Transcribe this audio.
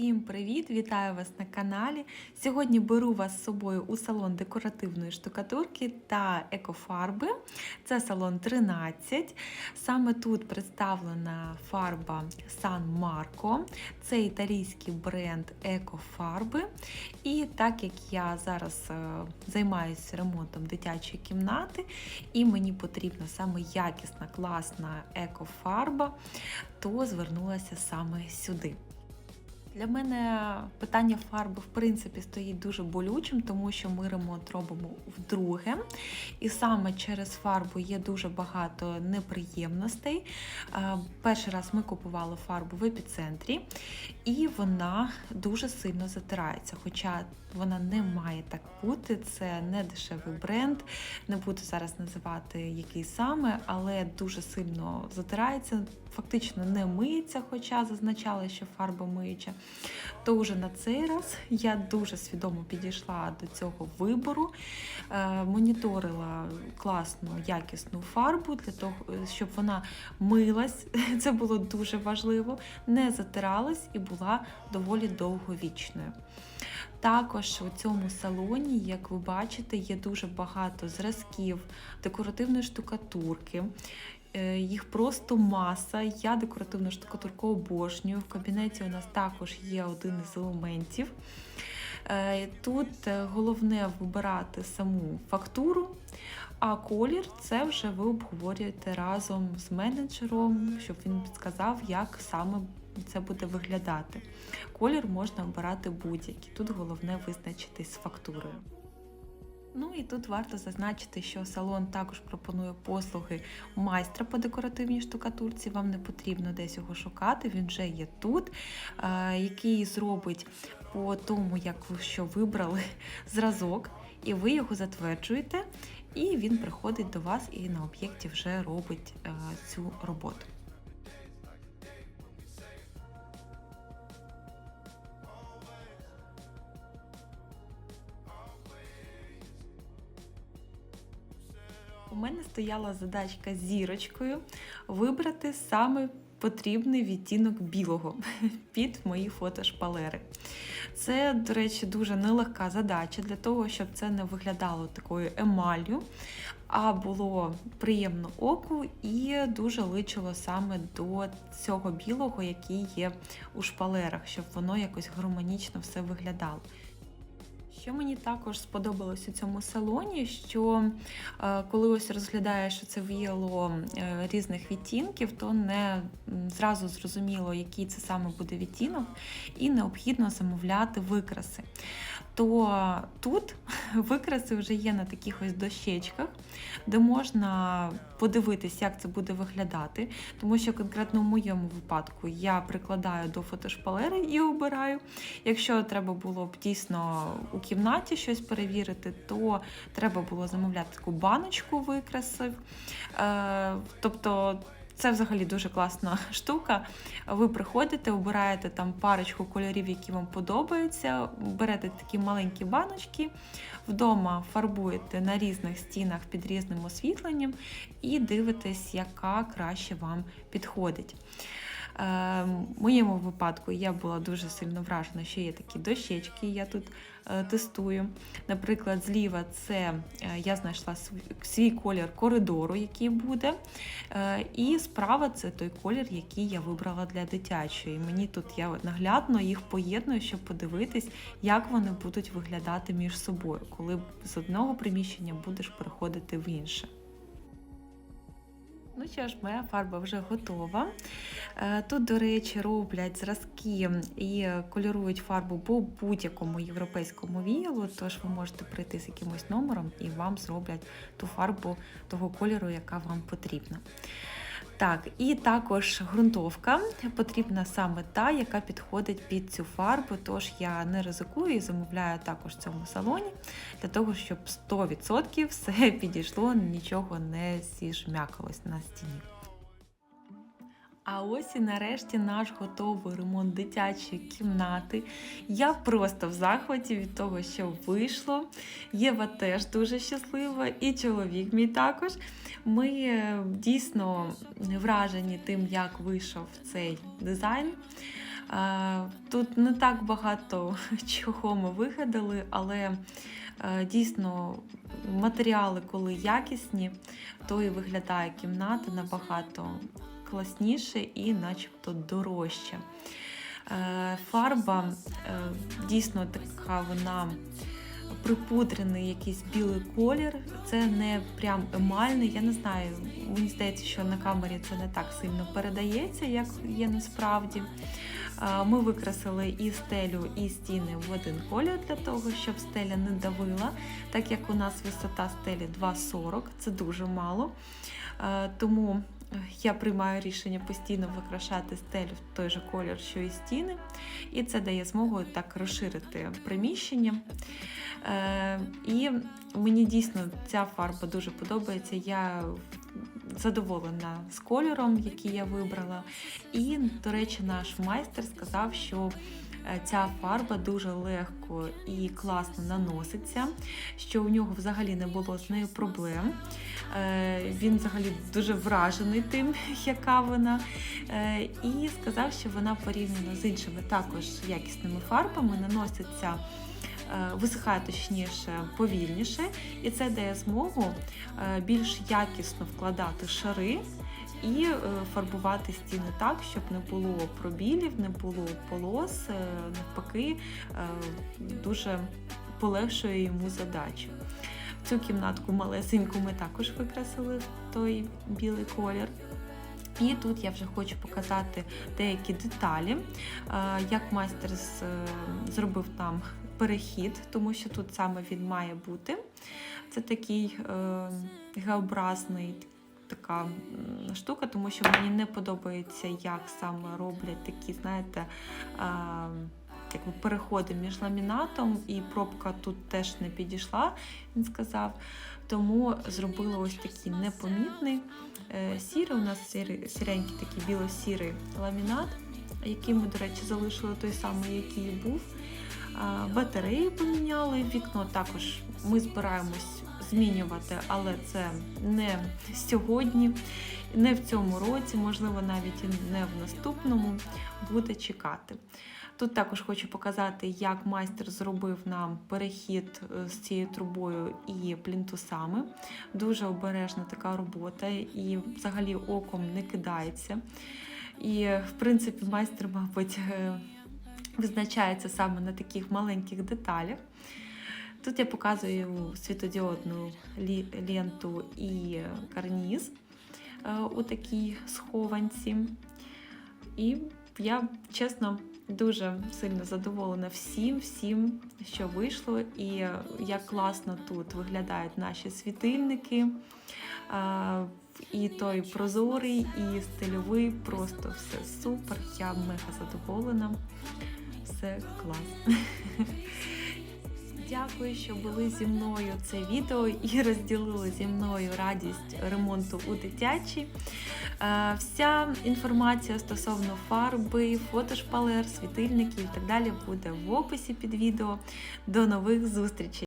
Всім привіт! Вітаю вас на каналі. Сьогодні беру вас з собою у салон декоративної штукатурки та екофарби. Це салон 13. Саме тут представлена фарба San Marco. Це італійський бренд екофарби. І так як я зараз е, займаюся ремонтом дитячої кімнати, і мені потрібна саме якісна, класна екофарба, то звернулася саме сюди. Для мене питання фарби в принципі стоїть дуже болючим, тому що ми ремонт робимо вдруге. І саме через фарбу є дуже багато неприємностей. Е, Перший раз ми купували фарбу в епіцентрі, і вона дуже сильно затирається. Хоча вона не має так бути, це не дешевий бренд. Не буду зараз називати який саме, але дуже сильно затирається, фактично не миється, хоча зазначала, що фарба миюча. То вже на цей раз я дуже свідомо підійшла до цього вибору, е, моніторила класну, якісну фарбу для того, щоб вона милась. Це було дуже важливо, не затиралась і була доволі довговічною. Також у цьому салоні, як ви бачите, є дуже багато зразків декоративної штукатурки. Е, Їх просто маса. Я декоративну штукатурку обожнюю. В кабінеті у нас також є один із елементів. Е, Тут е, головне вибирати саму фактуру, а колір це вже ви обговорюєте разом з менеджером, щоб він підказав, як саме це буде виглядати. Колір можна обирати будь-який. Тут головне визначитись з фактурою. Ну і тут варто зазначити, що салон також пропонує послуги майстра по декоративній штукатурці. Вам не потрібно десь його шукати, він вже є тут, е, який зробить по тому, як ви що вибрали зразок, і ви його затверджуєте, і він приходить до вас і на об'єкті вже робить е, цю роботу. Стояла задачка зірочкою вибрати саме потрібний відтінок білого під мої фотошпалери. Це, до речі, дуже нелегка задача для того, щоб це не виглядало такою емаллю, а було приємно оку і дуже личило саме до цього білого, який є у шпалерах, щоб воно якось гармонічно все виглядало. Що мені також сподобалось у цьому салоні, що е, коли ось розглядаєш що це віяло е, різних відтінків, то не зразу зрозуміло, який це саме буде відтінок, і необхідно замовляти викраси. То тут викраси вже є на таких ось дощечках, де можна подивитись, як це буде виглядати. Тому що конкретно в моєму випадку я прикладаю до фотошпалери і обираю. Якщо треба було б дійсно у кімнаті щось перевірити, то треба було замовляти таку баночку викрасів. Е, тобто це взагалі дуже класна штука. Ви приходите, обираєте там парочку кольорів, які вам подобаються, берете такі маленькі баночки, вдома фарбуєте на різних стінах під різним освітленням і дивитесь, яка краще вам підходить. Е, В моєму випадку я була дуже сильно вражена, що є такі дощечки, я тут е, тестую. Наприклад, зліва це е, я знайшла свій, свій колір коридору, який буде. І справа це той колір, який я вибрала для дитячої. Мені тут я наглядно їх поєдную, щоб подивитись, як вони будуть виглядати між собою, коли з одного приміщення будеш переходити в інше. Ну що ж, моя фарба вже готова. Е, Тут, до речі, роблять зразки і кольорують фарбу по будь-якому європейському віялу, тож ви можете прийти з якимось номером і вам зроблять ту фарбу того кольору, яка вам потрібна. Так, і також ґрунтовка потрібна саме та, яка підходить під цю фарбу, тож я не ризикую і замовляю також в цьому салоні, для того, щоб 100% все підійшло, нічого не зіжмякалось на стіні. А ось і нарешті наш готовий ремонт дитячої кімнати. Я просто в захваті від того, що вийшло. Єва теж дуже щаслива, і чоловік мій також. Ми е, дійсно вражені тим, як вийшов цей дизайн. Тут не так багато чого ми вигадали, але е, дійсно матеріали, коли якісні, то і виглядає кімната набагато класніше і начебто дорожче. Е, Фарба е, дійсно така вона припудрений якийсь білий колір. Це не прям емальний. Я не знаю, мені здається, що на камері це не так сильно передається, як є насправді. Е, Ми викрасили і стелю, і стіни в один колір для того, щоб стеля не давила, так як у нас висота стелі 2,40, це дуже мало. Тому я приймаю рішення постійно викрашати стелю в той же колір, що і стіни, і це дає змогу так розширити приміщення. Е, І мені дійсно ця фарба дуже подобається. Я задоволена з кольором, який я вибрала. І, до речі, наш майстер сказав, що ця фарба дуже легко і класно наноситься, що у нього взагалі не було з нею проблем. Е, Він взагалі дуже вражений тим, яка вона. Е, І сказав, що вона порівняно з іншими також якісними фарбами наноситься. е, Висихає точніше повільніше, і це дає змогу е, більш якісно вкладати шари і е, фарбувати стіни так, щоб не було пробілів, не було полос, е, навпаки, е, дуже полегшує йому задачу. Цю кімнатку малесеньку ми також викрасили той білий колір. І тут я вже хочу показати деякі деталі, як майстер зробив нам перехід, тому що тут саме він має бути. Це такий Г-образний така штука, тому що мені не подобається, як саме роблять такі, знаєте, якби переходи між ламінатом, і пробка тут теж не підійшла, він сказав. Тому зробила ось такий непомітний е, сірий. У нас сіренький такий біло-сірий ламінат, який ми, до речі, залишили той самий, який був. Батареї поміняли, вікно також ми збираємось змінювати, але це не сьогодні, не в цьому році, можливо, навіть і не в наступному буде чекати. Тут також хочу показати, як майстер зробив нам перехід е, з цією трубою і плінтусами. Дуже обережна така робота, і взагалі оком не кидається. І, в принципі, майстер, мабуть, е, визначається саме на таких маленьких деталях. Тут я показую світодіодну ленту і карніз у такій схованці. І я чесно дуже сильно задоволена всім, всім, що вийшло, і як класно тут виглядають наші світильники. Е, І той прозорий, і стильовий, просто все супер. Я мега задоволена. Все клас. Дякую, що були зі мною це відео і розділили зі мною радість ремонту у дитячій. Е, Вся інформація стосовно фарби, фотошпалер, світильників і так далі буде в описі під відео. До нових зустрічей!